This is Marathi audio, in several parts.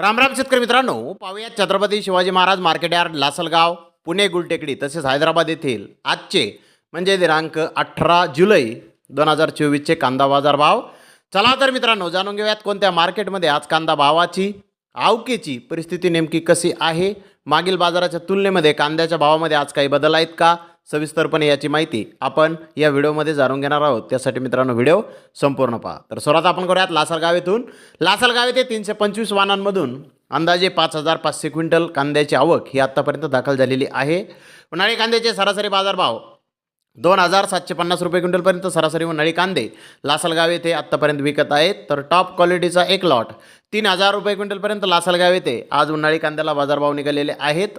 रामराम शेतकरी मित्रांनो पाहूयात छत्रपती शिवाजी महाराज मार्केट यार्ड लासलगाव पुणे गुलटेकडी तसेच हैदराबाद येथील आजचे म्हणजे दिनांक अठरा जुलै दोन हजार चोवीसचे कांदा बाजार भाव. चला तर मित्रांनो जाणून घेऊयात कोणत्या मार्केटमध्ये आज कांदा भावाची आवकेची परिस्थिती नेमकी कशी आहे? मागील बाजाराच्या तुलनेमध्ये कांद्याच्या भावामध्ये आज काही बदल आहेत का? सविस्तरपणे याची माहिती आपण या व्हिडिओमध्ये जाणून घेणार आहोत. त्यासाठी मित्रांनो व्हिडिओ संपूर्ण पहा. तर सुरुवात आपण करूयात लासलगाव येथून लासलगाव येथे तीनशे पंचवीस वाहनांमधून अंदाजे पाच हजार पाचशे क्विंटल कांद्याची आवक ही आत्तापर्यंत दाखल झालेली आहे. उन्हाळी कांद्याचे सरासरी बाजारभाव दोन हजार सातशे पन्नास रुपये क्विंटलपर्यंत सरासरी उन्हाळी कांदे लासलगाव येथे आत्तापर्यंत विकत आहेत. तर टॉप क्वालिटीचा एक लॉट तीन हजार रुपये क्विंटलपर्यंत लासलगाव येथे आज उन्हाळी कांद्याला बाजारभाव निघालेले आहेत.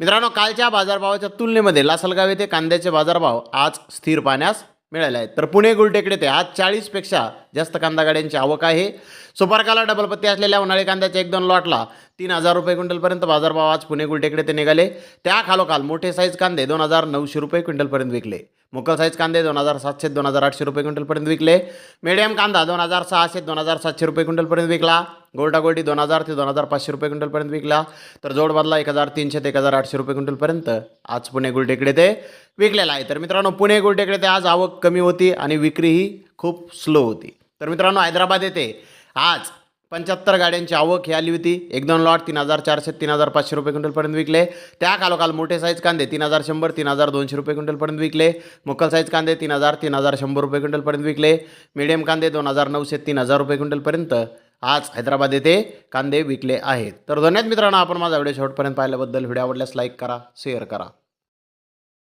मित्रांनो कालच्या बाजारभावाच्या तुलनेमध्ये लासलगाव येथे कांद्याचे बाजारभाव आज स्थिर पाहण्यास मिळाले आहेत. तर पुणे गुलटेकडे ते आज चाळीसपेक्षा जास्त कांदा गाड्यांची आवक आहे. सुपारकाला डबलपत्ती असलेल्या उन्हाळी कांद्याच्या एक दोन लॉटला तीन हजार रुपये क्विंटलपर्यंत बाजारभाव आज पुणे गुलटेकडे ते निघाले. त्या खालोखाल मोठे साईज कांदे दोन हजार नऊशे रुपये क्विंटलपर्यंत विकले. मुकल साईज कांदे दोन हजार सातशे दोन हजार आठशे रुपये क्विंटलपर्यंत विकले. मीडियम कांदा दोन हजार सहाशे दोन हजार सातशे रुपये क्विंटलपर्यंत विकला. गोल्डा गोल्डी दोन हजार ते दोन हजार पाचशे रुपये क्विंटलपर्यंत विकला. तर जोडबदला एक हजार तीनशे ते एक हजार आठशे रुपये क्विंटलपर्यंत आज पुणे गुलटेकडे ते विकलेला आहे. तर मित्रांनो पुणे गुलटेकडे ते आज आवक कमी होती आणि विक्री ही खूप स्लो होती. तर मित्रांनो हैदराबाद येथे आज पंच्याहत्तर गाड्यांची आवक ही आली होती. एक दोन लॉट तीन हजार चारशे तीन हजार पाचशे रुपये क्विंटलपर्यंत विकले. त्या खालोखाल मोठे साईज कांदे तीन हजार शंभर तीन हजार दोनशे रुपये क्विंटलपर्यंत विकले. मुक्कल साईज कांदे तीन हजार तीन हजार शंभर रुपये क्विंटलपर्यंत विकले. मीडियम कांदे दोन हजार नऊशे तीन हजार रुपये क्विंटलपर्यंत आज हैदराबाद येथे कांदे विकले आहेत. तर धन्यवाद मित्रांनो आपण माझा व्हिडिओ शेवटपर्यंत पाहिल्याबद्दल. व्हिडिओ आवडल्यास लाईक करा शेअर करा.